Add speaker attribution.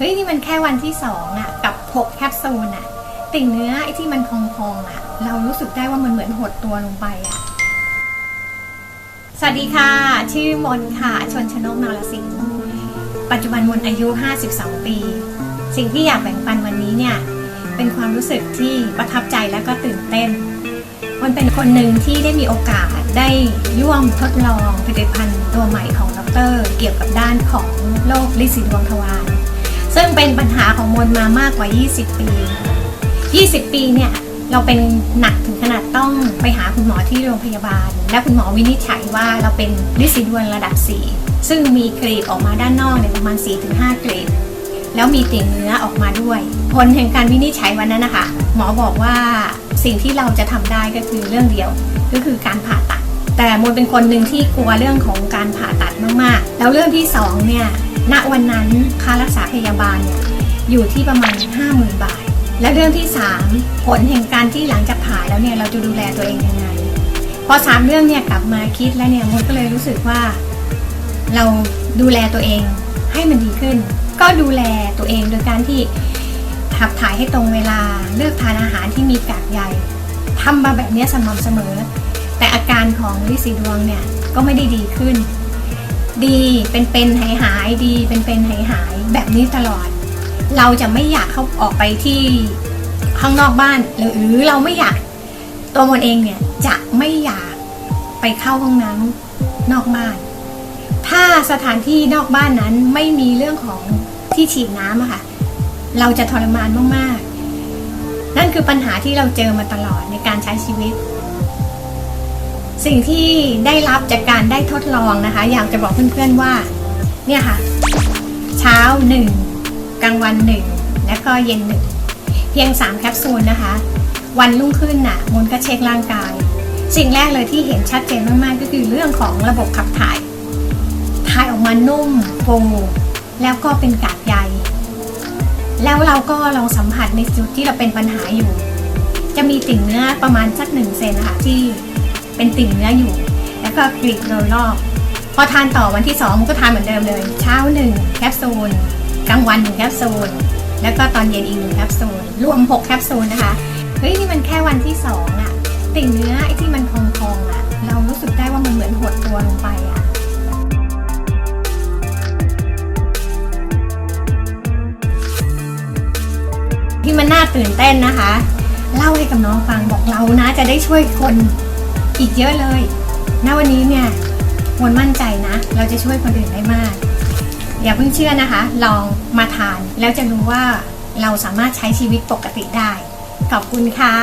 Speaker 1: เฮ้ยนี่มันแค่วันที่สองอะกับ6แคปซูลอะติ่งเนื้อไอ้ที่มันพองๆอะเรารู้สึกได้ว่ามันเหมือนหดตัวลงไปอะสวัสดีค่ะ ชื่อมนค่ะ ชนชนกนรสิงห์ปัจจุบันมนอายุ 52 ปี สิ่งที่อยากแบ่งปันวันนี้เนี่ย เป็นความรู้สึกที่ประทับใจและก็ตื่นเต้น มันเป็นคนหนึ่งที่ได้มีโอกาสได้ร่วมทดลองผลิตภัณฑ์ตัวใหม่ของดร เกี่ยวกับด้านของโรคลินสีดวงทวาร เป็นปัญหาของมนมามากกว่า 20 ปี 20 ปีเนี่ยเราเป็นหนักถึงขนาดต้องไปหาคุณหมอที่โรงพยาบาล และคุณหมอวินิจฉัยว่าเราเป็นลินสีดวงระดับ 4 ซึ่งมีกรีบออกมาด้านนอกเนี่ยประมาณ 4-5 กรีบแล้วมีติ่งเนื้อออกมาด้วย ผลแห่งการวินิจฉัยวันนั้นนะคะ หมอบอกว่าสิ่งที่เราจะทำได้ก็คือเรื่องเดียว ก็คือการผ่าตัด แต่มนเป็นคนหนึ่งที่กลัวเรื่องของการผ่าตัดมากๆ แล้วเรื่องที่สองเนี่ย ณวันนั้นค่ารักษาพยาบาลเนี่ยอยู่ที่ประมาณ 50,000 บาท และเรื่องที่ 3 ผลแห่งการที่หลังจากผ่าแล้วเนี่ยเราจะดูแลตัวเองยังไง พอสามเรื่องเนี่ยกลับมาคิดแล้วเนี่ยมนก็เลยรู้สึกว่า เราดูแลตัวเองให้มันดีขึ้น ก็ดูแลตัวเองโดยการที่ขับถ่ายให้ตรงเวลาเลือกทานอาหารที่มีกากใยทำมาแบบนี้สม่ำเสมอ แต่อาการของลิสีดวงเนี่ยก็ไม่ได้ดีขึ้น ดีเป็นเป็นหายหายๆดีเป็นเป็นหายหายๆแบบนี้ตลอด เราจะไม่อยากเข้าออกไปที่ข้างนอกบ้านหรือหรือเราไม่อยากตัวมนเองเนี่ยจะไม่อยากไปเข้าห้องน้ำนอกบ้าน ถ้าสถานที่นอกบ้านนั้นไม่มีเรื่องของที่ฉีดน้ำอะค่ะ เราจะทรมานมากๆ นั่นคือปัญหาที่เราเจอมาตลอดในการใช้ชีวิต สิ่งที่ได้รับจากการได้ทดลองนะคะ อยากจะบอกเพื่อนๆว่า เนี่ยค่ะ เช้าหนึ่งกลางวันหนึ่งและก็เย็นหนึ่งเพียงสามแคปซูลนะคะ วันรุ่งขึ้นน่ะมนก็เช็คร่างกาย สิ่งแรกเลยที่เห็นชัดเจนมากๆ ก็คือเรื่องของระบบขับถ่าย ถ่ายออกมานุ่มฟูแล้วก็เป็นกากใยแล้วเราก็ลองสัมผัสในจุดที่เราเป็นปัญหาอยู่ จะมีติ่งเนื้อประมาณสักหนึ่งเซนนะคะที่ เป็นติ่งเนื้ออยู่ แล้วก็กรีดโดยรอบ พอทานต่อวันที่สองมันก็ทานเหมือนเดิมเลย เช้าหนึ่งแคปซูลกลางวันหนึ่งแคปซูลแล้วก็ตอนเย็นอีกหนึ่งแคปซูลรวมหกแคปซูลนะคะเฮ้ยนี่มันแค่วันที่สองอะติ่งเนื้อไอ้ที่มันพองๆอะเรารู้สึกได้ว่ามันเหมือนหดตัวลงไปอะที่มันน่าตื่นเต้นนะคะ เล่าให้กับน้องฟังบอกเรานะจะได้ช่วยคน อีกเยอะเลย ณ วันนี้เนี่ยมนมั่นใจนะ เราจะช่วยคนอื่นได้มาก อย่าเพิ่งเชื่อนะคะ ลองมาทานแล้วจะรู้ว่าเราสามารถใช้ชีวิตปกติได้ ขอบคุณค่ะ